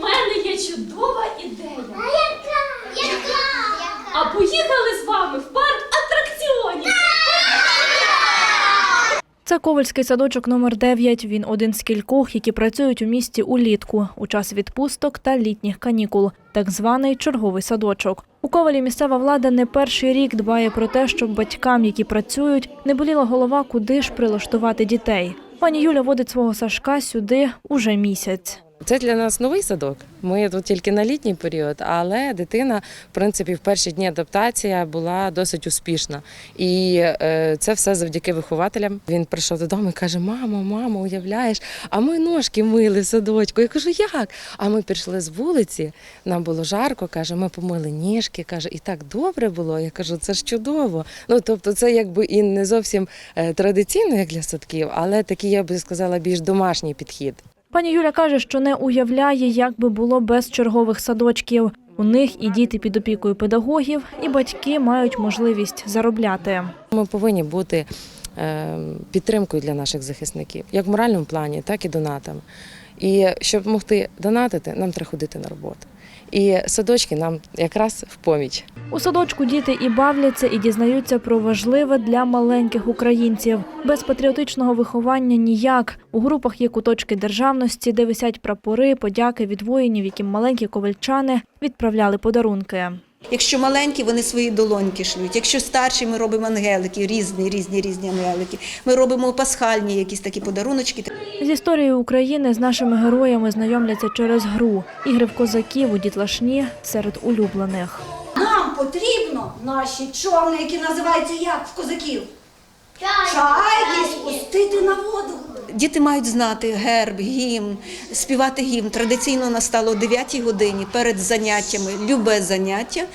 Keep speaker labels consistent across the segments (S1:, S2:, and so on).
S1: у мене є чудова ідея.
S2: Яка? Яка?
S1: А поїхали з вами в парк атракціонів.
S3: Це Ковальський садочок номер 9 Він один з кількох, які працюють у місті улітку у час відпусток та літніх канікул, так званий черговий садочок. У Ковалі місцева влада не перший рік дбає про те, щоб батькам, які працюють, не боліла голова, куди ж прилаштувати дітей. Пані Юля водить свого Сашка сюди уже місяць.
S4: Це для нас новий садок. Ми тут тільки на літній період, але дитина, в принципі, в перші дні адаптація була досить успішна. І е, це все завдяки вихователям. Він прийшов додому і каже: Мамо, мамо, уявляєш, а ми ножки мили в садочку. Я кажу, як? А ми пішли з вулиці, нам було жарко, каже, ми помили ніжки, каже, і так добре було. Я кажу, це ж чудово. Ну тобто, це якби і не зовсім е, традиційно, як для садків, але такий, я би сказала, більш домашній підхід.
S3: Пані Юля каже, що не уявляє, як би було без чергових садочків. У них і діти під опікою педагогів, і батьки мають можливість заробляти.
S4: Ми повинні бути е, підтримкою для наших захисників, як в моральному плані, так і донатами. І щоб могти донатити, нам треба ходити на роботу. І садочки нам якраз в поміч.
S3: У садочку діти і бавляться, і дізнаються про важливе для маленьких українців. Без патріотичного виховання ніяк. У групах є куточки державності, де висять прапори, подяки від воїнів, яким маленькі ковальчани відправляли подарунки.
S5: Якщо маленькі, вони свої долоньки шлють. Якщо старші, ми робимо ангелики, різні, різні, різні ангелики. Ми робимо пасхальні якісь такі подаруночки.
S3: З історією України з нашими героями знайомляться через гру. Ігри в козаків у дітлашні серед улюблених.
S6: Нам потрібно наші човни, які називаються як в козаків.
S2: Чайки.
S6: Чайки спустити на воду.
S5: Діти мають знати герб, гімн, співати гімн. Традиційно настало о 9 годині перед заняттями, любе заняття.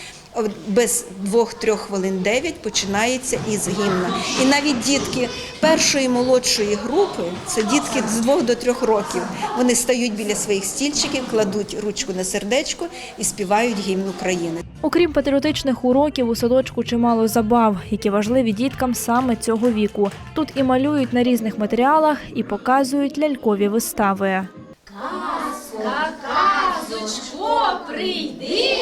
S5: Без двох-трьох хвилин дев'ять починається із гімна. І навіть дітки першої молодшої групи, це дітки з двох до трьох років. Вони стають біля своїх стільчиків, кладуть ручку на сердечко і співають гімн України.
S3: Окрім патріотичних уроків, у садочку чимало забав, які важливі діткам саме цього віку. Тут і малюють на різних матеріалах, і показують лялькові вистави.
S1: Казочко, прийди,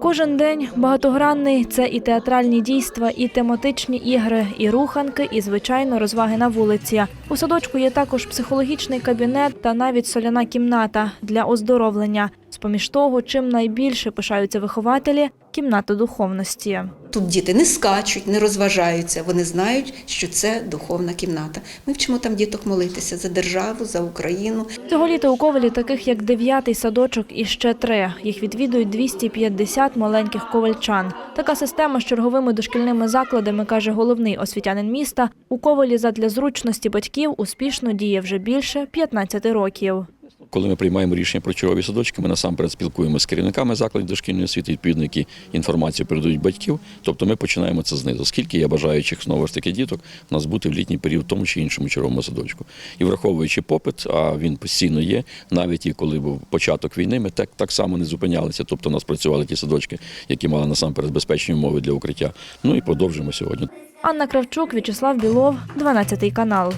S3: Кожен день багатогранний це і театральні дійства, і тематичні ігри, і руханки, і звичайно розваги на вулиці. У садочку є також психологічний кабінет та навіть соляна кімната для оздоровлення. З поміж того, чим найбільше пишаються вихователі кімната духовності.
S5: Тут діти не скачуть, не розважаються. Вони знають, що це духовна кімната. Ми вчимо там діток молитися за державу, за Україну.
S3: Цього літа у Ковалі таких як дев'ятий садочок і ще три. Їх відвідують 250 маленьких ковальчан. Така система з черговими дошкільними закладами, каже головний освітянин міста, у Ковалі задля зручності батьків успішно діє вже більше 15 років.
S7: Коли ми приймаємо рішення про чергові садочки, ми насамперед спілкуємося з керівниками закладів дошкільної освіти, відповідно, які інформацію передають батьків. Тобто ми починаємо це знизу. Скільки є бажаючих знову ж таки діток у нас бути в літній період в тому чи іншому черговому садочку. І враховуючи попит, а він постійно є, навіть і коли був початок війни, ми так, так само не зупинялися. Тобто у нас працювали ті садочки, які мали насамперед безпечні умови для укриття. Ну і продовжимо сьогодні.
S3: Анна Кравчук, В'ячеслав Білов, 12 канал.